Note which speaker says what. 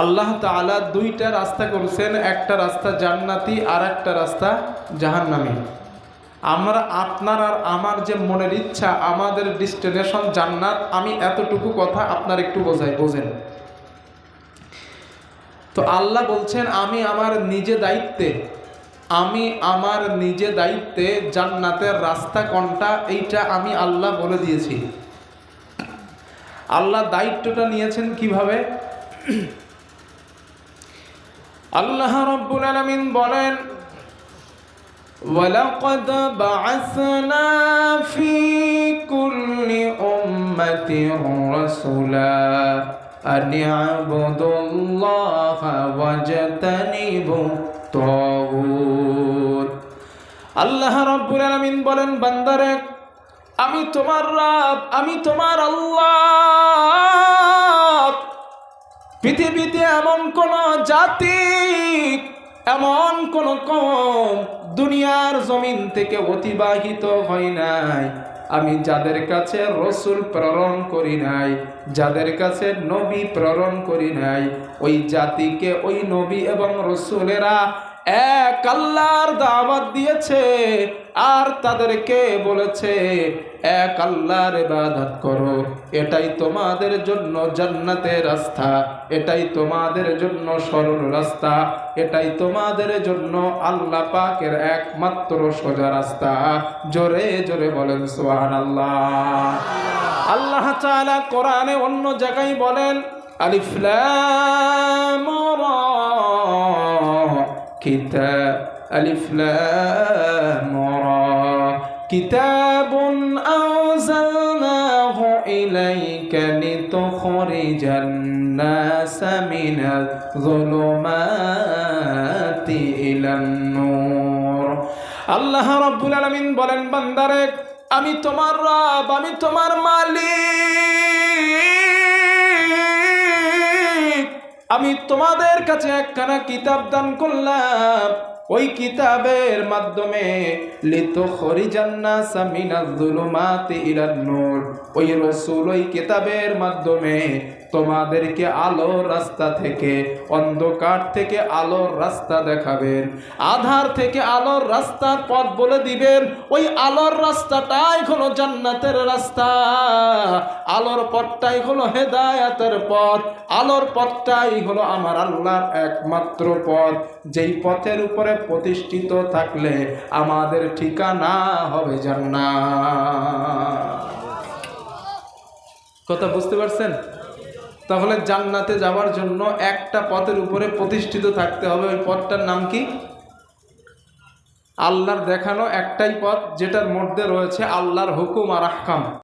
Speaker 1: আল্লাহ তাআলা দুইটা রাস্তা করেছেন, একটা রাস্তা জান্নাতি আর একটা রাস্তা জাহান্নামী। আমরা আপনার আর আমার যে মনের ইচ্ছা, আমাদের ডেস্টিনেশন জান্নাত, আমি এতটুকু কথা আপনার একটু বোঝাই, বোঝেন। তো আল্লাহ বলছেন, আমি আমার নিজে দায়িত্বে, আমি আমার নিজে দায়িত্বে জান্নাতের রাস্তা কোনটা, এইটা আমি আল্লাহ বলে দিয়েছি। আল্লাহ দায়িত্বটা নিয়েছেন কীভাবে? আল্লাহ রব্বুল আলামিন বলেন ولقد بعثنا في كل أمة رسولا أن اعبدوا الله واجتنبوا الطاغوت আল্লাহ রব্বুল আলামিন বলেন বান্দারে আমি তোমার রব আমি তোমার আল্লাহ পৃথিবীতে এমন কোন জাতি, এমন কোন কম দুনিয়ার জমিন থেকে অতিবাহিত হয় নাই। আমি যাদের কাছে রসুল প্রেরণ করি নাই, যাদের কাছে নবী প্রেরণ করি নাই, ওই জাতিকে ওই নবী এবং রসুলেরা এক আল্লাহর দাওয়াত দিয়েছে, আর তাদেরকে বলেছে, এক আল্লাহর ইবাদত করো। এটাই তোমাদের জন্য জান্নাতের রাস্তা, এটাই তোমাদের জন্য সরল রাস্তা, এটাই তোমাদের জন্য আল্লাহ পাকের একমাত্র সোজা রাস্তা। জোরে জোরে বলেন, সুবহানাল্লাহ। আল্লাহ তাআলা কোরআনে অন্য জায়গায় বলেন, আলিফ كتاب ألف لام را كتاب أنزلناه إليك لتخرج الناس من الظلمات إلى النور الله رب العالمين بلن بندرك أمي تمر رب أمي تمر مالك আমি তোমাদের কাছে একখানা কিতাব দান করলাম। ওই কিতাবের মাধ্যমে, লিত খরিজান্না সামিনা যুলুমাতি ইলান নূর। ওই রাসূল ওই কিতাবের মাধ্যমে তোমাদেরকে আলোর রাস্তা থেকে, অন্ধকার থেকে আলোর রাস্তা দেখাবেন। আধার থেকে আলোর রাস্তার পথ বলে দিবেন, ওই আলোর রাস্তাটাই হলো জান্নাতের রাস্তা। আলোর পথটাই হলো হেদায়াতের পথ, আলোর পথটাই হলো আমার আল্লাহর একমাত্র পথ। যেই পথের উপরে প্রতিষ্ঠিত থাকলে আমাদের ঠিকানা হবে জান্নাত। কথা বুঝতে পারছেন? তাহলে জান্নাতে যাওয়ার জন্য একটা পথের উপরে প্রতিষ্ঠিত থাকতে হবে। ওই পথটার নাম কি? আল্লাহর দেখানো একটাই পথ যেটার মধ্যে রয়েছে আল্লাহর হুকুম আর আহকাম।